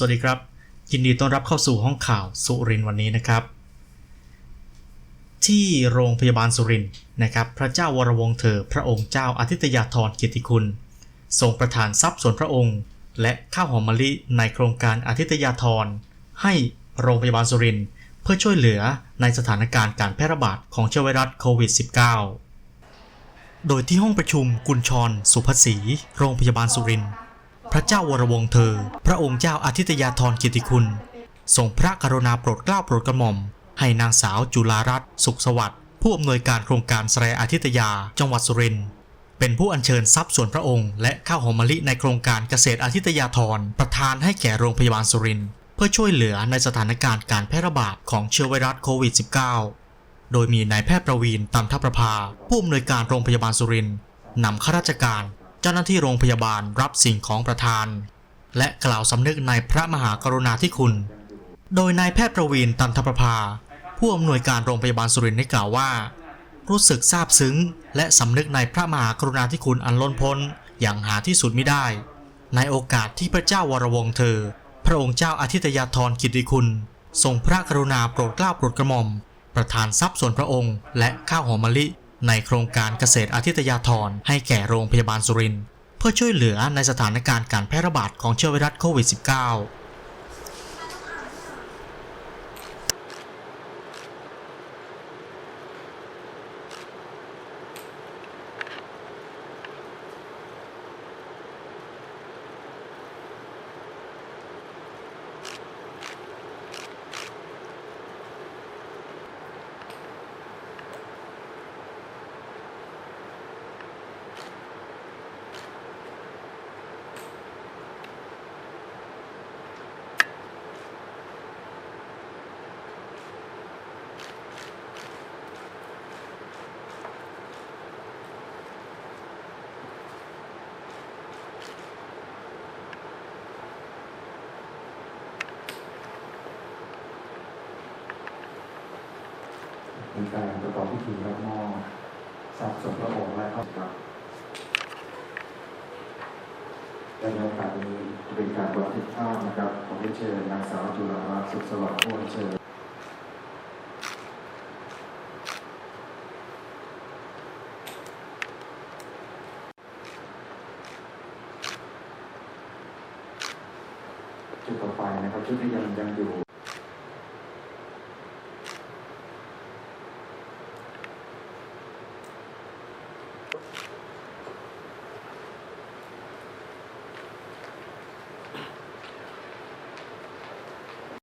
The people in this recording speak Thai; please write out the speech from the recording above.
สวัสดีครับ ยินดีต้อนรับเข้าสู่ห้องข่าวสุรินวันนี้นะครับ ที่โรงพยาบาลสุรินนะครับ พระเจ้าวรวงศ์เธอพระองค์เจ้าอาทิตยาธรเกียรติคุณ ทรงประทานทรัพย์ส่วนพระองค์ และข้าวหอมมะลิในโครงการอาทิตยาธรให้โรงพยาบาลสุรินเพื่อช่วยเหลือในสถานการณ์การแพร่ระบาดของเชื้อไวรัสโควิด -19 โดยที่ห้องประชุมกุญชรสุภศรีโรงพยาบาลสุรินทร์ ระเจ้าวรวงเธอ พระองค์เจ้าอาทิตยาธรกียรติคุณทรงพระกรุณาโปรดเกล้าโปรดกระหม่อม ให้นางสาวจุฬารัตน์สุขสวัสดิ์ผู้อำนวยการโครงการแสรอาทิตยาจังหวัดสุรินทร์เป็นผู้อัญเชิญทรัพย์ส่วนพระองค์ และข้าวหอมมะลิในโครงการเกษตรอาทิตยาธรประทานให้แก่โรงพยาบาลสุรินทร์เพื่อช่วยเหลือในสถานการณ์การแพร่ระบาดของเชื้อไวรัสโควิด -19 โดยมีนายแพทย์ประวีนตันทประภา ผู้อำนวยการโรงพยาบาลสุรินทร์นำข้าราชการ เจ้าหน้าที่โรงพยาบาลรับสิ่งของประทาน และกล่าวสำนึกในพระมหากรุณาธิคุณ โดยนายแพทย์ประวีนตันทประภา ผู้อำนวยการโรงพยาบาลสุรินทร์ได้กล่าวว่า รู้สึกซาบซึ้ง และสำนึกในพระมหากรุณาธิคุณอันล้นพ้นอย่างหาที่สุดไม่ได้ ในโอกาสที่พระเจ้าวรวงเธอ พระองค์เจ้าอาทิตยาธรกิติคุณ ทรงพระกรุณาโปรดเกล้าโปรดกระหม่อม ประทานทรัพย์ส่วนพระองค์ และข้าวหอมมะลิ ในโครงการเกษตรอาทิตยาธรให้แก่โรงพยาบาลสุรินทร์เพื่อช่วยเหลือในสถานการณ์การแพร่ระบาดของเชื้อไวรัสโควิด -19 มีการประกอบพิธีรับมอบทรัพย์ส่วนพระองค์และข้าพเจ้าและในโอกาสนี้จะเป็นการบันทึกภาพนะครับของผู้เชิญนางสาวจุฬารัตน์สุขสวัสดิ์ผู้เชิญจุดต่อไปนะครับชุดที่ยังยังอยู่